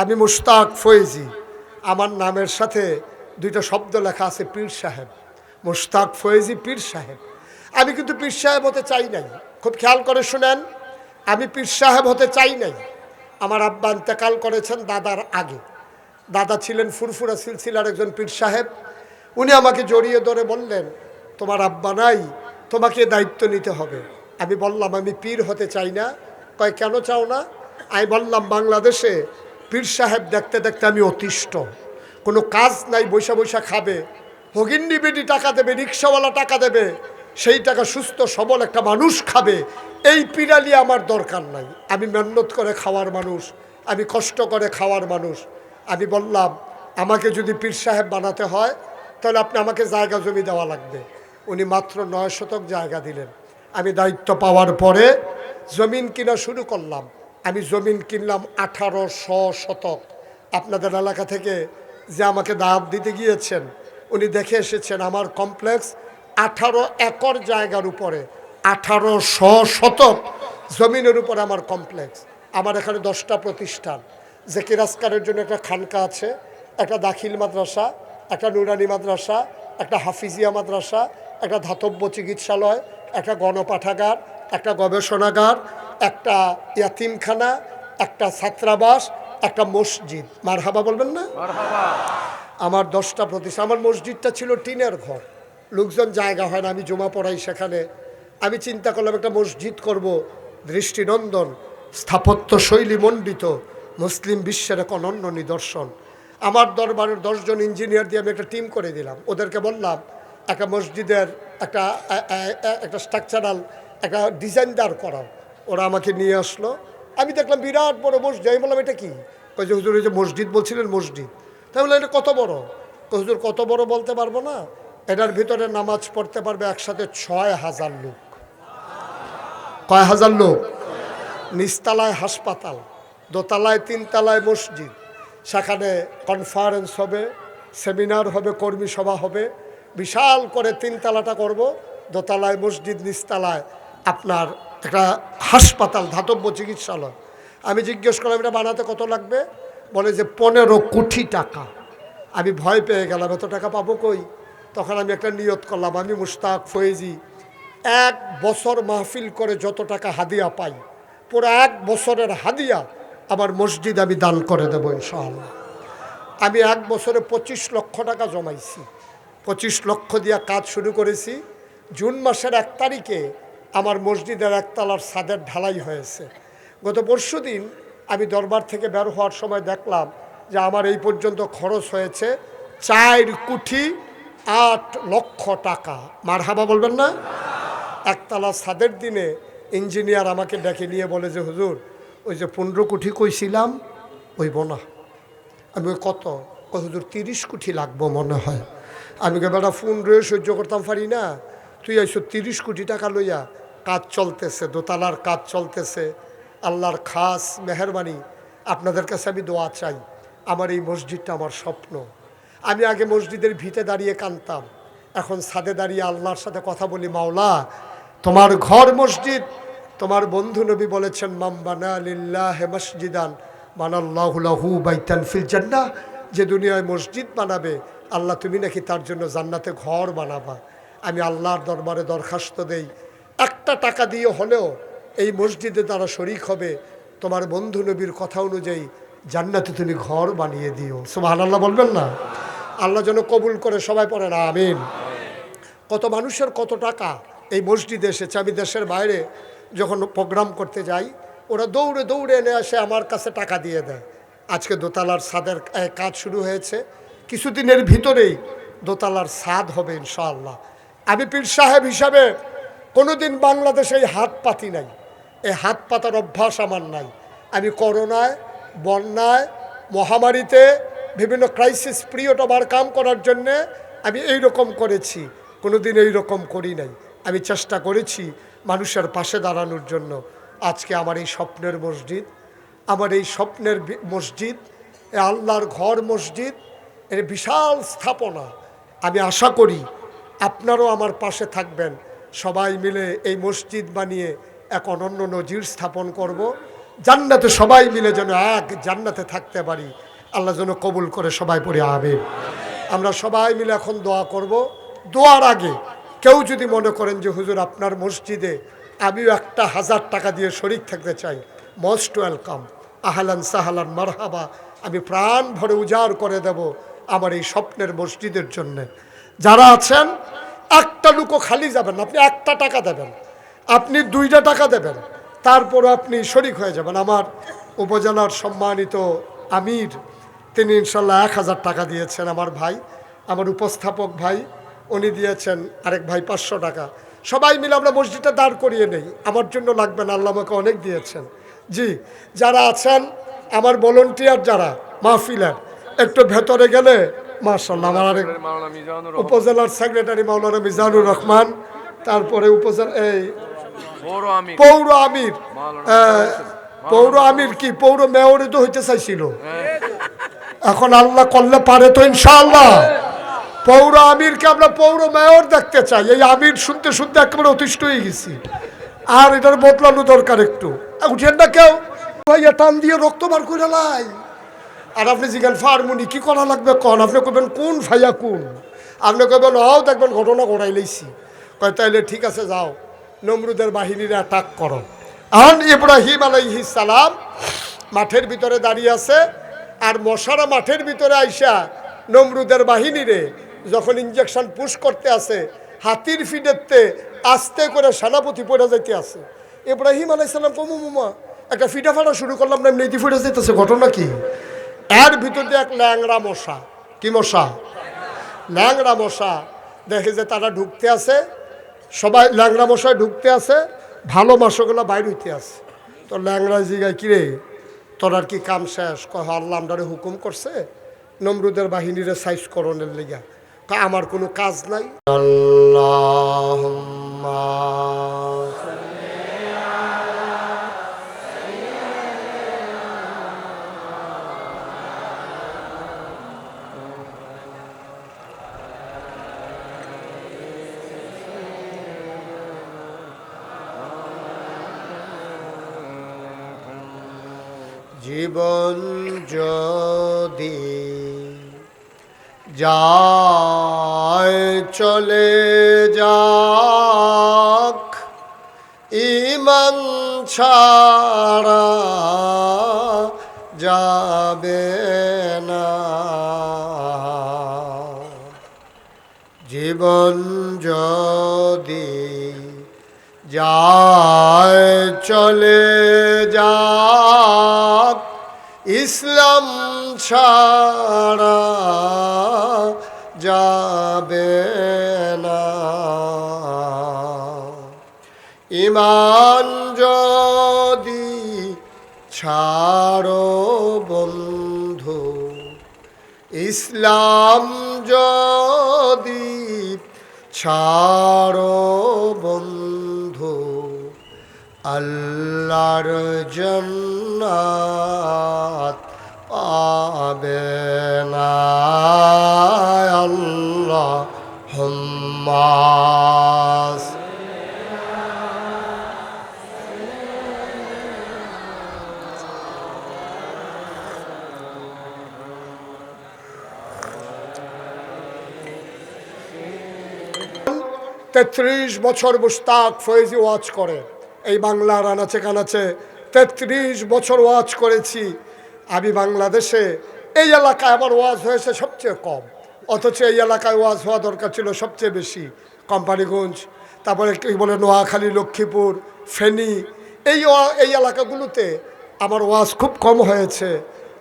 আমি মুশতাক ফয়েজি আমার নামের সাথে দুইটা শব্দ লেখা আছে, পীর সাহেব। মুশতাক ফয়েজি পীর সাহেব। আমি কিন্তু পীর সাহেব হতে চাই নাই। খুব খেয়াল করে শুনেন, আমি পীর সাহেব হতে চাই নাই। আমার আব্বা ইন্তেকাল করেছেন দাদার আগে। দাদা ছিলেন ফুরফুরা সিলসিলার একজন পীর সাহেব। উনি আমাকে জড়িয়ে ধরে বললেন, তোমার আব্বা নাই, তোমাকে দায়িত্ব নিতে হবে। আমি বললাম, আমি পীর হতে চাই না। কয়, কেন চাও না? আমি বললাম, বাংলাদেশে পীর সাহেব দেখতে দেখতে আমি অতিষ্ঠ। কোনো কাজ নাই বৈশা বৈশা খাবে। হগিন্নি বেটি টাকা দেবে, রিক্সাওয়ালা টাকা দেবে, সেই টাকা সুস্থ, সবল একটা মানুষ খাবে। এই পিরালি আমার দরকার নাই। আমি মেহনত করে খাওয়ার মানুষ, আমি কষ্ট করে খাওয়ার মানুষ। আমি বললাম, আমাকে যদি পীর সাহেব বানাতে হয়, তাহলে আপনি আমাকে জায়গা জমি দেওয়া লাগবে। উনি মাত্র নয় শতক জায়গা দিলেন। আমি দায়িত্ব পাওয়ার পরে জমিন কিনা শুরু করলাম। আমি জমিন কিনলাম আঠারো শ শতক। আপনাদের এলাকা থেকে যে আমাকে দাব দিতে গিয়েছেন, উনি দেখে এসেছেন আমার কমপ্লেক্স আঠারো একর জায়গার উপরে আঠারো শ শতক জমিনের উপরে আমার কমপ্লেক্স। আমার এখানে দশটা প্রতিষ্ঠান। যে কিরাজকারের জন্য একটা খানকা আছে, একটা দাখিল মাদ্রাসা, একটা নুরানি মাদ্রাসা, একটা হাফিজিয়া মাদ্রাসা, একটা ধাতব্য চিকিৎসালয়, একটা গণপাঠাগার, একটা গবেষণাগার একটা ইয়াতিমখানা একটা ছাত্রাবাস একটা মসজিদ। মারহাবা বলবেন না? আমার দশটা প্রতিষ্ঠা আমার মসজিদটা ছিল টিনের ঘর। লোকজন জায়গা হয় না আমি জমা পড়াই সেখানে। আমি চিন্তা করলাম একটা মসজিদ করব। দৃষ্টিনন্দন স্থাপত্য শৈলী মণ্ডিত মুসলিম বিশ্বের এক অনন্য নিদর্শন। আমার দরবারের দশজন ইঞ্জিনিয়ার দিয়ে আমি একটা টিম করে দিলাম। ওদেরকে বললাম একটা মসজিদের একটা একটা স্ট্রাকচারাল একটা ডিজাইন দাঁড় করাও। ওরা আমাকে নিয়ে আসলো। আমি দেখলাম বিরাট বড় মসজিদ। আমি বললাম, এটা কি? যে, হুজুর, এই যে মসজিদ বলছিলেন, মসজিদ। তাই বললাম, এটা কত বড়? হুজুর, কত বড় বলতে পারব না। এটার ভিতরে নামাজ পড়তে পারবে একসাথে ছয় হাজার লোক। কয় হাজার লোক? নিচতলায় হাসপাতাল, দোতলায় তিনতলায় মসজিদ। সেখানে কনফারেন্স হবে সেমিনার হবে, কর্মী সভা হবে। বিশাল করে তিনতলাটা করব। দোতলায় মসজিদ, নিচতলায় আপনার একটা হাসপাতাল, ধাতব্য চিকিৎসালয়। আমি জিজ্ঞেস করলাম, এটা বানাতে কত লাগবে? বলে যে, পনেরো কোটি টাকা। আমি ভয় পেয়ে গেলাম, এত টাকা পাবো কই? তখন আমি একটা নিয়ত করলাম, আমি মুস্তাক ফয়েজি, এক বছর মাহফিল করে যত টাকা হাদিয়া পাই, পুরো এক বছরের হাদিয়া আমার মসজিদ আমি দান করে দেবো ইনশাআল্লাহ। আমি এক বছরে পঁচিশ লক্ষ টাকা জমাইছি। পঁচিশ লক্ষ দিয়া কাজ শুরু করেছি। জুন মাসের এক তারিখে আমার মসজিদের একতলার ছাদের ঢালাই হয়েছে। গত পরশু দিন আমি দরবার থেকে বের হওয়ার সময় দেখলাম যে আমার এই পর্যন্ত খরচ হয়েছে চার কোটি আট লক্ষ টাকা। মার হাবা বলবেন না? একতলা ছাদের দিনে ইঞ্জিনিয়ার আমাকে ডেকে নিয়ে বলে যে, হুজুর, ওই যে পনেরো কোটি কইছিলাম ওই বোনা আমি ওই কত? হুজুর, তিরিশ কোটি লাগবো মনে হয়। আমি বেটা, ফোন রয়ে সহ্য করতাম পারি না। তুই আইসো তিরিশ কোটি টাকা লইয়া কাজ চলতেছে, দোতলার কাজ চলতেছে, আল্লাহর খাস মেহরবানি। আপনাদের কাছে আমি দোয়া চাই, আমার এই মসজিদটা আমার স্বপ্ন। আমি আগে মসজিদের ভিটে দাঁড়িয়ে কানতাম এখন ছাদে দাঁড়িয়ে আল্লাহর সাথে কথা বলি, মাওলা, তোমার ঘর মসজিদ, তোমার বন্ধু নবী বলেছেন মাম্বানা লিল্লাহ মসজিদান মানাল্লাহু বাইতান ফিল জান্নাহ। যে দুনিয়ায় মসজিদ বানাবে, আল্লাহ তুমি নাকি তার জন্য জান্নাতে ঘর বানাবা। আমি আল্লাহর দরবারে দরখাস্ত দেই। একটা টাকা দিয়ে হলেও এই মসজিদে তারা শরিক হবে। তোমার বন্ধু নবীর কথা অনুযায়ী জান্নাতে তুমি ঘর বানিয়ে দিও। সুবহান আল্লাহ বলবেন না? আল্লাহ যেন কবুল করে সবাই পড়ে না, আমিন। কত মানুষের কত টাকা এই মসজিদে এসেছে। আমি দেশের বাইরে যখন প্রোগ্রাম করতে যাই, ওরা দৌড়ে দৌড়ে এনে আসে আমার কাছে টাকা দিয়ে দেয়। আজকে দোতলার ছাদের কাজ শুরু হয়েছে। কিছুদিনের ভিতরেই দোতলার ছাদ হবে ইনশাআল্লাহ। আমি পীর সাহেব হিসাবে কোনোদিন বাংলাদেশে এই হাত পাতি নাই। এই হাত পাতার অভ্যাস আমার নাই। আমি করোনায়, বন্যায়, মহামারীতে, বিভিন্ন ক্রাইসিস পিরিয়ড আমার কাম করার জন্যে আমি এই রকম করেছি। কোনোদিন এই রকম করি নাই। আমি চেষ্টা করেছি মানুষের পাশে দাঁড়ানোর জন্য। আজকে আমার এই স্বপ্নের মসজিদ, আমার এই স্বপ্নের মসজিদ আল্লাহর ঘর মসজিদ, এর বিশাল স্থাপনা। আমি আশা করি আপনারাও আমার পাশে থাকবেন। সবাই মিলে এই মসজিদ বানিয়ে এক অনন্য নজির স্থাপন করব। জান্নাতে সবাই মিলে যেন এক জান্নাতে থাকতে পারি। আল্লাহ যেন কবুল করে সবাই পড়ে আবে আমরা সবাই মিলে এখন দোয়া করব। দোয়ার আগে কেউ যদি মনে করেন যে, হুজুর, আপনার মসজিদে আমিও একটা হাজার টাকা দিয়ে শরিক থাকতে চাই। Most welcome. আহলান সাহালান মারহাবা। আমি প্রাণ ভরে উজাড় করে দেব আমার এই স্বপ্নের মসজিদের জন্যে। যারা আছেন একটা লুকো খালি যাবেন আপনি একটা টাকা দেবেন। আপনি দুইটা টাকা দেবেন তারপর আপনি শরিক হয়ে যাবেন। আমার উপজেলার সম্মানিত আমির, তিনি ইনশাল্লাহ এক হাজার টাকা দিয়েছেন আমার ভাই, আমার উপস্থাপক ভাই, উনি দিয়েছেন আরেক ভাই পাঁচশো টাকা। সবাই মিলে আমরা মসজিদটা দাঁড় করিয়ে নেই, আমার জন্য লাগবে না, আল্লাহ আমাকে অনেক দিয়েছেন। জি, যারা আছেন, আমার ভলন্টিয়ার যারা, মাহফিলের, একটু ভেতরে গেলে মার্শাল্লাহ আমার আরেক উপজেলার সেক্রেটারি মাওলানা মিজানুর রহমান তারপরে উপজেলা এই পৌর আমির। পৌর আমির কি? পৌর মেয়রই তো হইতে চাইছিল। এখন আল্লাহ করলে পারে তো ইনশাআল্লাহ। পৌর আমিরকে আমরা পৌর মেয়র দেখতে চাই। এই আমির শুনতে শুনতে একেবারে অতিষ্ঠ হয়ে গেছি। আর এটার বদলানো দরকার একটু। উঠেন না কেউ। ভাইয়া টান দিয়ে রক্ত বার করে লাই। আর আপনি জিজ্ঞান ফার্মুনি কি করা লাগবে কন? আপনি কবেন কোন ভাইয়া কোন? আপনি কবেন হও দেখবেন ঘটনা ঘটাই লইছি। কয়, তাইলে ঠিক আছে, যাও। নমরুদের বাহিনীর অ্যাটাক করো। আন ইব্রাহিম আলাইহিস সালাম মাঠের ভিতরে দাঁড়িয়ে আছে আর মশারা মাঠের ভিতরে আইসা নমরুদের বাহিনীরে যখন ইঞ্জেকশন পুশ করতে আছে, হাতির ফিডেতে আস্তে করে সেনাপতি পড়ে যাইতে আছে। ইব্রাহিম আলাইসাল্লাম কমু, মুমা, একটা ফিটা ফাটা শুরু করলাম, না এমনি ফুটে যেতেছে ঘটনা কি? এর ভিতর দিয়ে এক ল্যাংরা মশা। কি মশা? ল্যাংরা মশা। দেখে যে তারা ঢুকতে আছে। সবাই ল্যাংরা মশায় ঢুকতে আছে। ভালো মাসগুলো বাইরে হইতে আছে। তো ল্যাংরা জিগায় কিরে তোর আর কি কাম শেষ? কহ আল্লাহ আমরারে হুকুম করছে, নমরুদের বাহিনীরে সাইজ করণের লিগা আমার কোনো কাজ নাই। আল্লাহ জীবন যদি যায় চলে যাক ইমান ছাড়া যাবে না। জীবন যদি যায় চলে যাক ইসলাম ছাড়া যাবে না। ইমান যদি ছাড়ো বন্ধু ইসলাম যদি ছাড়ো বন্ধু আল্লাহর জন্নাত পাবে না। আল্লাহ হম্মাস তেত্রিশ বছর মুস্তাক ফয়েজি ওয়াজ করে। এই বাংলার আনাচে কানাচে তেত্রিশ বছর ওয়াজ করেছি। আমি বাংলাদেশে, এই এলাকায় আমার ওয়াজ হয়েছে সবচেয়ে কম। অথচ এই এলাকায় ওয়াজ হওয়া দরকার ছিল সবচেয়ে বেশি। কোম্পানিগঞ্জ, তারপরে কি বলে নোয়াখালী, লক্ষ্মীপুর, ফেনী। এই এই এলাকাগুলোতে আমার ওয়াজ খুব কম হয়েছে।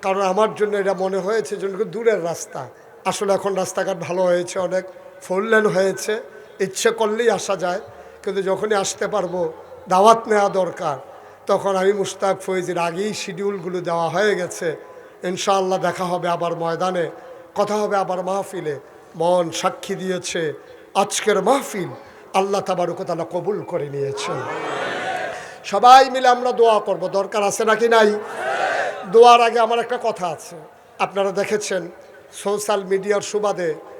কারণ আমার জন্য এটা মনে হয়েছে যেন একটু দূরের রাস্তা। আসলে এখন রাস্তাঘাট ভালো হয়েছে, অনেক ফোর লেন হয়েছে। ইচ্ছে করলেই আসা যায়। কিন্তু যখনই আসতে পারব দাওয়াত নেওয়া দরকার। তখন আমি মুস্তাক ফয়েজির আগেই শিডিউলগুলো দেওয়া হয়ে গেছে। ইনশাআল্লাহ দেখা হবে আবার ময়দানে, কথা হবে আবার মাহফিলে। মন সাক্ষী দিয়েছে, আজকের মাহফিল আল্লাহ তাবারুকতালা কবুল করে নিয়েছেন। সবাই মিলে আমরা দোয়া করব, দরকার আছে নাকি নাই? দোয়ার আগে আমার একটা কথা আছে। আপনারা দেখেছেন, সোশ্যাল মিডিয়ার সুবাদে